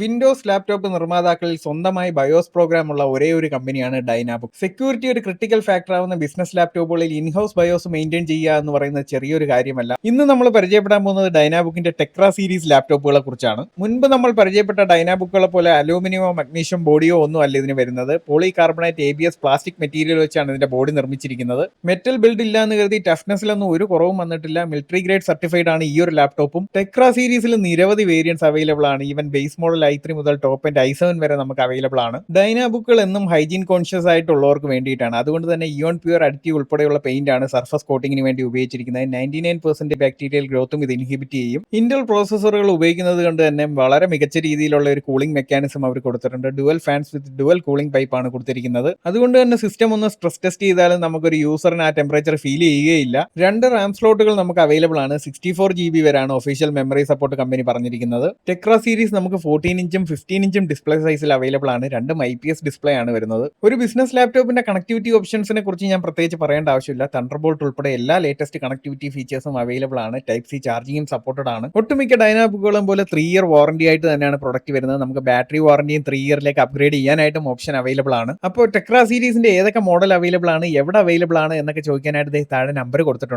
Windows laptop നിർമ്മാതാക്കളിൽ സ്വന്തമായി BIOS programme ഉള്ള ഒരേ ഒരു കമ്പനിയാണ് ഡൈനാബുക്ക് സെക്യൂരിറ്റി ഒരു ക്രിട്ടിക്കൽ ഫാക്ടർ ആവുന്ന ബിസിനസ് ലാപ്ടോപ്പുകളിൽ ഇൻഹൗസ് ബയോസ് മെയിന്റെയിൻ ചെയ്യുക എന്ന് പറയുന്നത് ചെറിയൊരു കാര്യമല്ല. ഇന്ന് നമ്മൾ പരിചയപ്പെടാൻ പോകുന്നത് ഡൈനാബുക്കിന്റെ ടെക്രാ സീരീസ് ലാപ്ടോപ്പുകളെ കുറിച്ചാണ്. മുൻപ് നമ്മൾ പരിചയപ്പെട്ട ഡൈനാബുക്കുകളെ പോലെ അലൂമിനിയമോ മഗ്നീഷ്യം ബോഡിയോ ഒന്നും അല്ല ഇതിന് വരുന്നത്. Polycarbonate A B S plastic material വെച്ചാണ് ഇതിന്റെ ബോഡി നിർമ്മിച്ചിരിക്കുന്നത്. മെറ്റൽ ബിൽഡ് ഇല്ല എന്ന് കരുതി ടഫ്നെസ്സിലൊന്നും ഒരു കുറവും വന്നിട്ടില്ല. മിലിറ്ററി ഗ്രേഡ് സർട്ടിഫൈഡ് ആണ് ഈ ഒരു ലാപ്ടോപ്പും ടെക്രാ സീരീസിൽ നിരവധി വേരിയൻസ് അവൈലബിൾ ആണ്. Even base model I three മുതൽ ടോപ്പ് ആൻഡ് ഐ സെവൻ വരെ നമുക്ക് അവൈലബിൾ ആണ്. ഡൈനാബുക്കുകൾ എന്നും ഹൈജീൻ കോൺഷ്യസ് ആയിട്ടുള്ളവർക്ക് വേണ്ടിയിട്ടാണ്. അതുകൊണ്ട് തന്നെ ഇയോൺ പ്യൂർ അഡിറ്റീവ് ഉൾപ്പെടെയുള്ള പെയിന്റ് ആണ് സർഫസ് കോട്ടിങ്ങിന് വേണ്ടി ഉപയോഗിച്ചിരിക്കുന്നത്. നയന്റി നയൻ പെർസെന്റ് ബാക്ടീരിയൽ ഗ്രോത്തും ഇത് ഇൻഹിബിറ്റ് ചെയ്യും. ഇന്റൽ പ്രോസസ്സറുകൾ ഉപയോഗിക്കുന്നത് കൊണ്ട് തന്നെ വളരെ മികച്ച രീതിയിലുള്ള ഒരു കൂളിംഗ് മെക്കാനിസം അവർ കൊടുത്തിട്ടുണ്ട്. Dual fans with dual cooling pipe ആണ് കൊടുത്തിരിക്കുന്നത്. അതുകൊണ്ട് തന്നെ സിസ്റ്റം ഒന്ന് സ്ട്രെസ് ടെസ്റ്റ് ചെയ്താലും നമുക്കൊരു യൂസറിന് ആ ടെമ്പറേച്ചർ ഫീൽ ചെയ്യുകയില്ല. രണ്ട് റാം സ്ലോട്ടുകൾ നമുക്ക് അവൈലബിൾ ആണ്. സിക്സ്റ്റി ഫോർ ജി ബി വരെയാണ് ഒഫീഷ്യൽ മെമ്മറി സപ്പോർട്ട് കമ്പനി പറഞ്ഞിരിക്കുന്നത്. ടെക്ര സീരീസ് നമുക്ക് ഫോർട്ടീൻ ഇഞ്ചും ഫിഫ്റ്റീൻ ഇഞ്ചും ഡിസ്പ്ലേ സൈസിൽ അവൈലബിൾ ആണ്. രണ്ടും ഐ പി എസ് ഡിസ്പ്ലേ ആണ് വരുന്നത്. ഒരു ബിസിനസ് ലാപ്ടോപ്പിന്റെ കണക്ടിവിറ്റി ഓപ്ഷൻസിനെ കുറിച്ച് ഞാൻ പ്രത്യേകിച്ച് പറയേണ്ട ആവശ്യമില്ല. തണ്ടർബോൾട്ട് ഉൾപ്പെടെ എല്ലാ ലേറ്റസ്റ്റ് കണക്ടിവിറ്റി ഫീച്ചേഴ്സും അവൈലബിൾ ആണ്. ടൈപ്പ് സി ചാർജിങ്ങും സപ്പോർട്ടഡ് ആണ്. ഒട്ടുമിക്ക ഡൈനാപ്പുകളും പോലെ ത്രീ ഇയർ വാറന്റി ആയിട്ട് തന്നെയാണ് പ്രൊഡക്റ്റ് വരുന്നത്. നമുക്ക് ബാറ്ററി വാറന്റിയും ത്രീ ഇയറിലേക്ക് അപ്ഗ്രേഡ് ചെയ്യാനായിട്ടും ഓപ്ഷൻ അവൈലബിൾ ആണ്. അപ്പോൾ ടെക്രാ സീരീസിന്റെ ഏതൊക്കെ മോഡൽ അവൈലബിൾ ആണ് എവിടെ അവൈലബിൾ ആണ് എന്നൊക്കെ ചോദിക്കാനായിട്ട് താഴെ നമ്പർ കൊടുത്തിട്ടുണ്ട്.